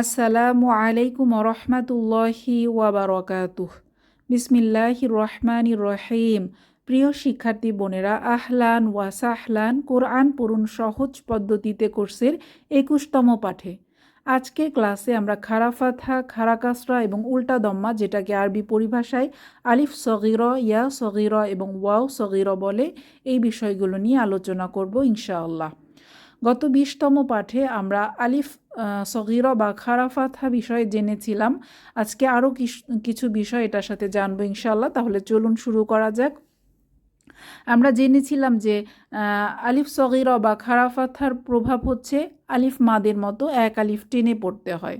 আসসালামু আলাইকুম রহমাতুল্লাহি ওয়াবারকাতুহ। বিসমিল্লাহ রহমান রহিম প্রিয় শিক্ষার্থী বোনেরা, আহলান ওয়াসাহলান কোরআন পড়ুন সহজ পদ্ধতিতে কোর্সের একুশতম পাঠে। আজকের ক্লাসে আমরা খারা ফাথা খারা কাসরা এবং উল্টা দম্মা যেটাকে আরবি পরিভাষায় আলিফ সগির, ইয়া সগির এবং ওয়াও সগির বলে এই বিষয়গুলো নিয়ে আলোচনা করব ইনশাআল্লাহ। গত বিশতম পাঠে আমরা আলিফ সগির বা খারাফাথা বিষয়ে জেনেছিলাম। আজকে আরও কিছু বিষয় এটার সাথে জানব ইনশাল্লাহ তাহলে চলুন শুরু করা যাক। আমরা জেনেছিলাম যে আলিফ সগির বা খারাফাথার প্রভাব হচ্ছে আলিফ মাদের মতো এক আলিফ টেনে পড়তে হয়।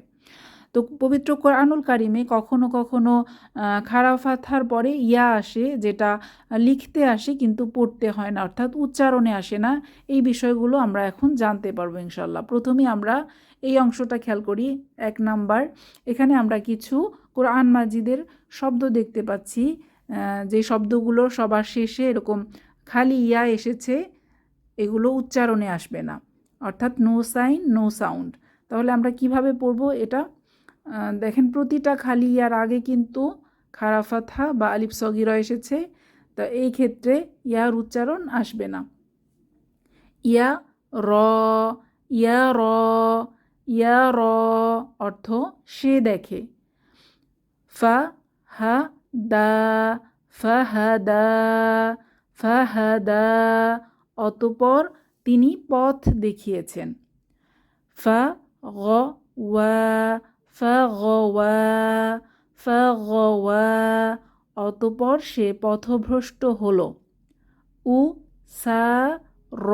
তো পবিত্র কোরআনুল কারিমে কখনো কখনো খারাফাথার পরে ইয়া আসে যেটা লিখতে আসে কিন্তু পড়তে হয় না, অর্থাৎ উচ্চারণে আসে না। এই বিষয়গুলো আমরা এখন জানতে পারব ইনশাল্লাহ প্রথমে আমরা এই অংশটা খেয়াল করি, এক নাম্বার। এখানে আমরা কিছু কোরআন মাজিদের শব্দ দেখতে পাচ্ছি। যে শব্দগুলো সবার শেষে এরকম খালি ইয়া এসেছে, এগুলো উচ্চারণে আসবে না, অর্থাৎ নো সাইন, নো সাউন্ড। তাহলে আমরা কীভাবে পড়ব এটা? দেখেন প্রতিটা খালি ইয়ার আগে কিন্তু খারাফাথা বা আলিফ সগিরা এসেছে। তো এই ক্ষেত্রে ইয়ার উচ্চারণ আসবে না। ইয়া র ইয়া র ইয়া র অর্থ সে দেখে। ফা, হা, দা, ফা, হা, দা, ফা, হা, দা, অতপর তিনি পথ দেখিয়েছেন। ফা, গ, ওয়া ফাগওয়া ফাগওয়া অতপর সে পথভ্রষ্ট হল। উ সা র,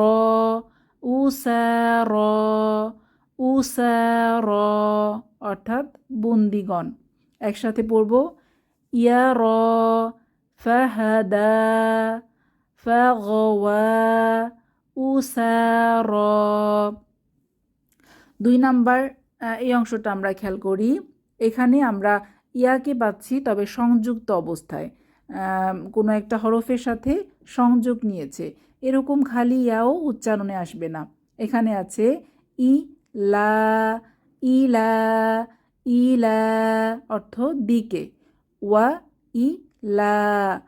উ সা র, উ সা র অর্থাৎ বন্দিগণ। একসাথে পড়ব। ইয়া র, ফাহাদা, ফাগওয়া র। দুই নাম্বার এই অংশটা আমরা খেয়াল করি। এখানে আমরা ইয়াকে পাচ্ছি, তবে সংযুক্ত অবস্থায়। কোনো একটা হরফের সাথে সংযোগ নিয়েছে। এরকম খালি ইয়াও উচ্চারণে আসবে না। এখানে আছে ই লা ইলা ইলা অর্থ দিকে। ওয়া ই লা,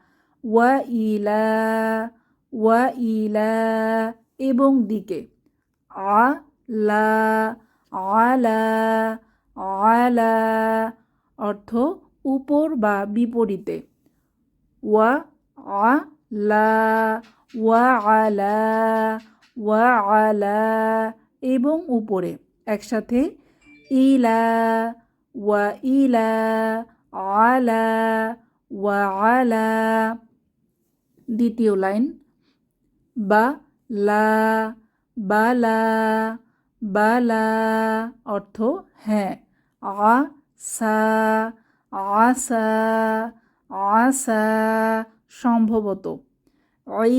ওয়া ইলা ওয়া ইলা এবং দিকে। আ, লা আলা আলা অর্থ উপর বা বিপরীতে। ওয়া আলা ওয়া আলা ওয়া আলা এবং উপরে। একসাথে ইলা ওয়া ইলা আলা ওয়া আলা দ্বিতীয় লাইন, বা লা, বালা বালা অর্থ হ্যাঁ। আ, সা আসা আসা সম্ভবত। অই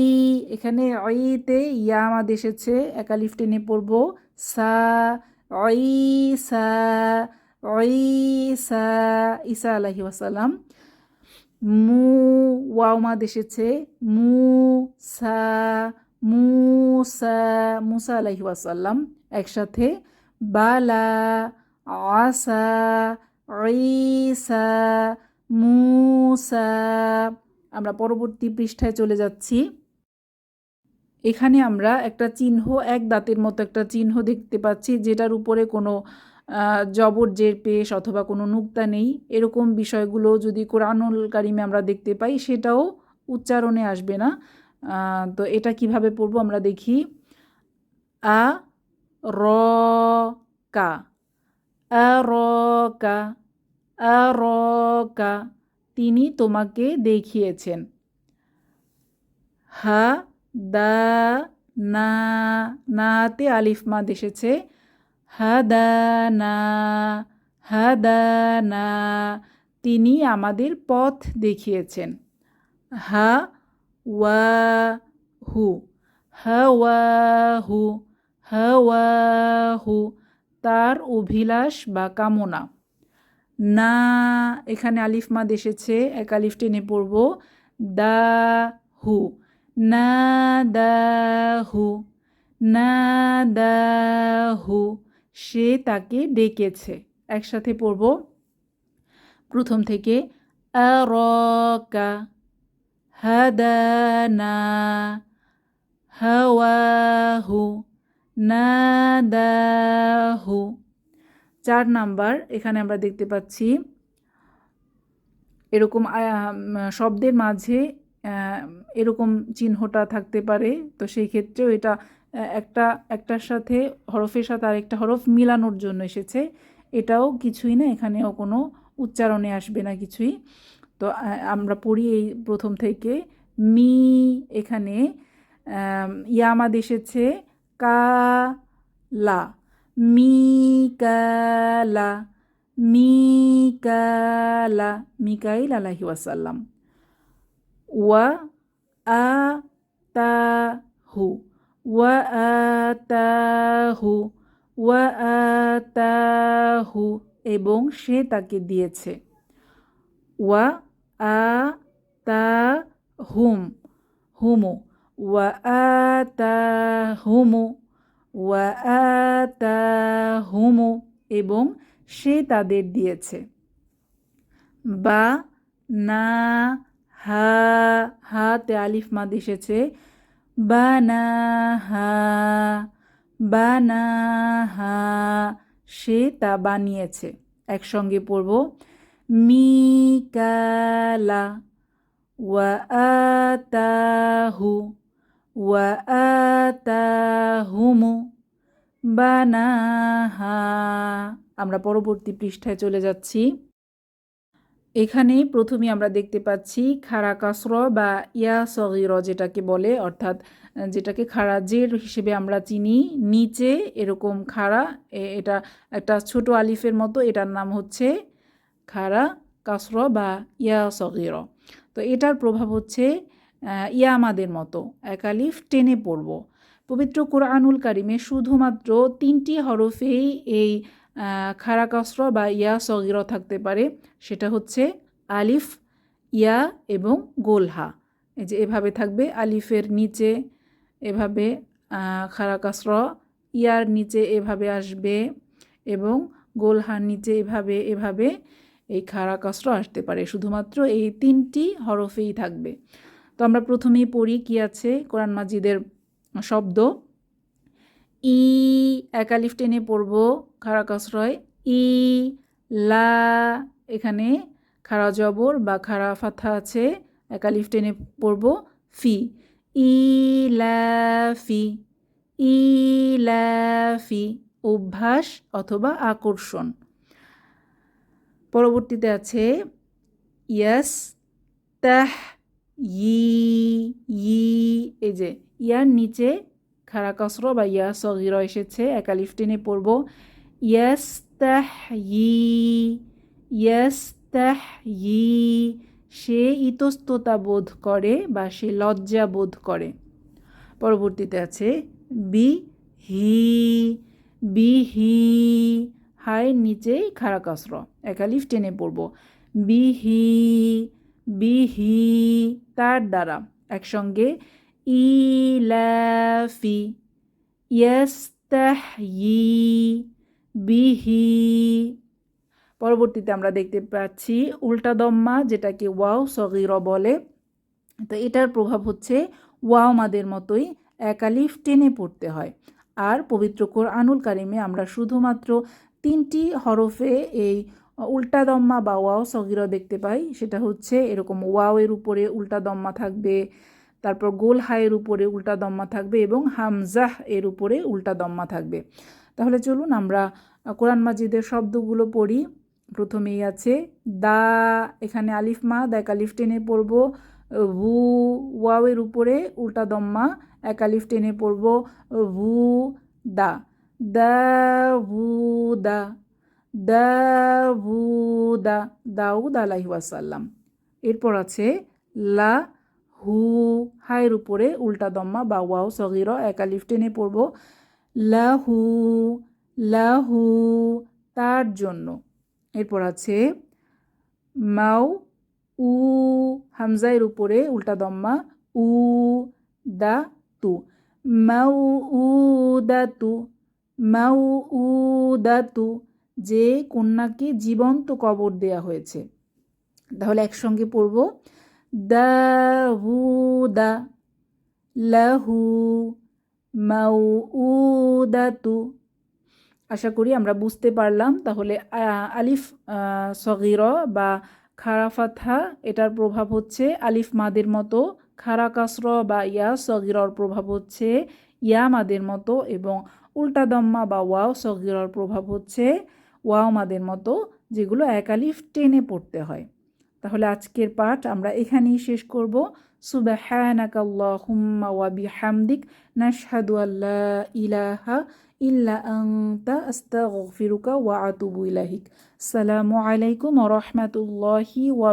এখানে অইতে ইয়ামাদ এসেছে, একালিফ টেনে পড়ব। সা অই সা অই সা ইসা আলাহি ওয়াসালাম। মু ওয়াওমাদ এসেছে। মু, সা মুসা মুসা আলাহি ওয়াসাল্লাম একসাথে, বালা আসা ঈসা, মুসা। আমরা পরবর্তী পৃষ্ঠায় চলে যাচ্ছি। এখানে আমরা একটা চিহ্ন, এক দাঁতের মতো একটা চিহ্ন দেখতে পাচ্ছি, যেটার উপরে কোনো জবর জের পেশ অথবা কোনো নুক্তা নেই। এরকম বিষয়গুলো যদি কোরআনুল কারিমে আমরা দেখতে পাই, সেটাও উচ্চারণে আসবে না। তো এটা কীভাবে পড়ব আমরা দেখি। আ আ র কা তিনি তোমাকে দেখিয়েছেন। হা, দা, না, নাতে আলিফ মাদ এসেছে। হাদানা হাদানা তিনি আমাদের পথ দেখিয়েছেন। হা, ওয়া, হু। হাওয়াহু হাওয়াহু, তার অভিলাষ বা কামনা। না, এখানে আলিফ মাদ এসেছে, এক আলিফ টেনে পড়ব। দা হু, না দা হু, না দা হু, সে তাকে ডেকেছে। একসাথে পড়ব। প্রথম থেকে হাদানা, হাওয়াহু নাদাহু। চার নাম্বার, এখানে আমরা দেখতে পাচ্ছি এরকম শব্দের মাঝে এরকম চিহ্নটা থাকতে পারে। তো সেই ক্ষেত্রেও এটা একটা, একটার সাথে হরফের সাথে আরেকটা হরফ মিলানোর জন্য এসেছে। এটাও কিছুই না, এখানেও কোনো উচ্চারণে আসবে না কিছুই। তো আমরা পড়ি এই প্রথম থেকে, মি এখানে ইয়ামাদ এসেছে কা লা মিকালা মিকালা মিকাইল আলাহি ওয়াসাল্লাম ওয়া আ তা হু ওয়া আ তা হু ওয়া আ তা হু এবং সে তাকে দিয়েছে ওয়া আ তা হুম হুমু ওয়া আ তা হুমু ওয়া আ তা হুমু এবং সে তাদের দিয়েছে। বা না হা, হাতে আলিফ মাদ এসেছে। বানা হা বানা হা, সে তা বানিয়েছে। একসঙ্গে পড়ব। মিকালা ওয়া আতাহু ওয়া আতাহুমু বানাহা। আমরা পরবর্তী পৃষ্ঠায় চলে যাচ্ছি। এখানে প্রথমে আমরা দেখতে পাচ্ছি খাড়া কাসর বা ইয়া সগির যেটাকে বলে, অর্থাৎ যেটাকে খাড়া জের হিসেবে আমরা চিনি। নিচে এরকম খাড়া এটা একটা ছোট আলিফের মতো, এটার নাম হচ্ছে খাড়া কাসর বা ইয়া সগির। তো এটার প্রভাব হচ্ছে ইয়ামাদের মতো। এক আলিফ টেনে পড়ব। পবিত্র কোরআনুল কারিমে শুধুমাত্র তিনটি হরফেই এই খাড়া কাসর বা ইয়া সগির থাকতে পারে। সেটা হচ্ছে আলিফ, ইয়া এবং গোলহা এই যে এভাবে থাকবে আলিফের নিচে এভাবে খাড়া কাসর, ইয়ার নিচে এভাবে আসবে এবং গোলহার নিচে এভাবে এভাবে এই কাসর আসতে পারে। শুধুমাত্র এই তিনটি হরফেই থাকবে। আমরা প্রথমেই পড়ি কি আছে? কোরআন মাজিদের শব্দ। ই একালিফ টেনে পড়ব খাড়া কাসরয়। ই, লা, এখানে খাড়া জবর বা খাড়া ফাথা আছে একালিফ টেনে পড়ব, ফি। ই, লা, ফি। ই, লা, ফি, অভ্যাস অথবা আকর্ষণ। পরবর্তীতে আছে ইয়াস, তাহ ই ই, এই যে, ইয়ার নিচে খাড়া কসর বা ইয়া সগির এসেছে একালিফ টেনে পড়ব। ইয়াস ই ইয়াস ই সে ইতস্ততা বোধ করে বা সে লজ্জা বোধ করে। পরবর্তীতে আছে বি হি বি হি হায়ের নিচে খাড়া কাসর একালিফ টেনে পড়ব। বিহি বিহি, তার দ্বারা। একসঙ্গে ইলাফি ইয়াস্তাহয়ি, বিহি। পরবর্তীতে আমরা দেখতে পাচ্ছি উল্টা দম্মা, যেটাকে ওয়াও সগির বলে। তো এটার প্রভাব হচ্ছে ওয়াও মাদের মতোই একালিফ টেনে পড়তে হয়। আর পবিত্র কোরআনুল কারিমে আমরা শুধুমাত্র তিনটি হরফে এই উল্টা দম্মা বা ওয়াও সগির দেখতে পাই। সেটা হচ্ছে এরকম ওয়াও এর উপরে উল্টা দম্মা থাকবে, তারপর গোল হায়ের উপরে উল্টা দম্মা থাকবে এবং হামজাহ এর উপরে উল্টা দম্মা থাকবে। তাহলে চলুন আমরা কোরআন মাজিদের শব্দগুলো পড়ি। প্রথমেই আছে দা, এখানে আলিফ মা, এক আলিফ টেনে পড়ব, ভু ওয়াওয়ের উপরে উল্টা দম্মা, এক আলিফ টেনে পড়ব, ভু, দা দা, ভু, দা। দাউদা, দাউদ আলাহি ওয়াসাল্লাম। এরপর আছে লা, হু, হায়ের উপরে উল্টা দম্মা, বা ওয়াও, সগির, একা লিফটেনে পড়ব। লাহু লাহু তার জন্য। এরপর আছে মাও, উ, হামজায়ের উপরে উল্টা দম্মা, উ, দা, তু। মাউ, উ, দা, তু। মাউ, উ, দা, তু। যে কন্যাকে জীবন্ত কবর দেয়া হয়েছে। তাহলে একসঙ্গে পড়ব। দাউদা লাহু মাউদাতু আশা করি আমরা বুঝতে পারলাম। তাহলে আলিফ সগির বা খারা ফাথা এটার প্রভাব হচ্ছে আলিফ মাদের মতো, খারা কাসর বা ইয়া সগিরর প্রভাব হচ্ছে ইয়া মাদের মতো এবং উল্টা দম্মা বা ওয়াও সগিরর প্রভাব হচ্ছে ওয়াও মাদের মতো যেগুলো একালিফ টেনে পড়তে হয়। তাহলে আজকের পাঠ আমরা এখানেই শেষ করব। সুবাহিক আল্লাহুম্মা ওয়া বিহামদিক ইলাহা ইল্লা ওয়া আতুবু আসসালামু আলাইকুম ওয়া রাহমাতুল্লাহি ওয়া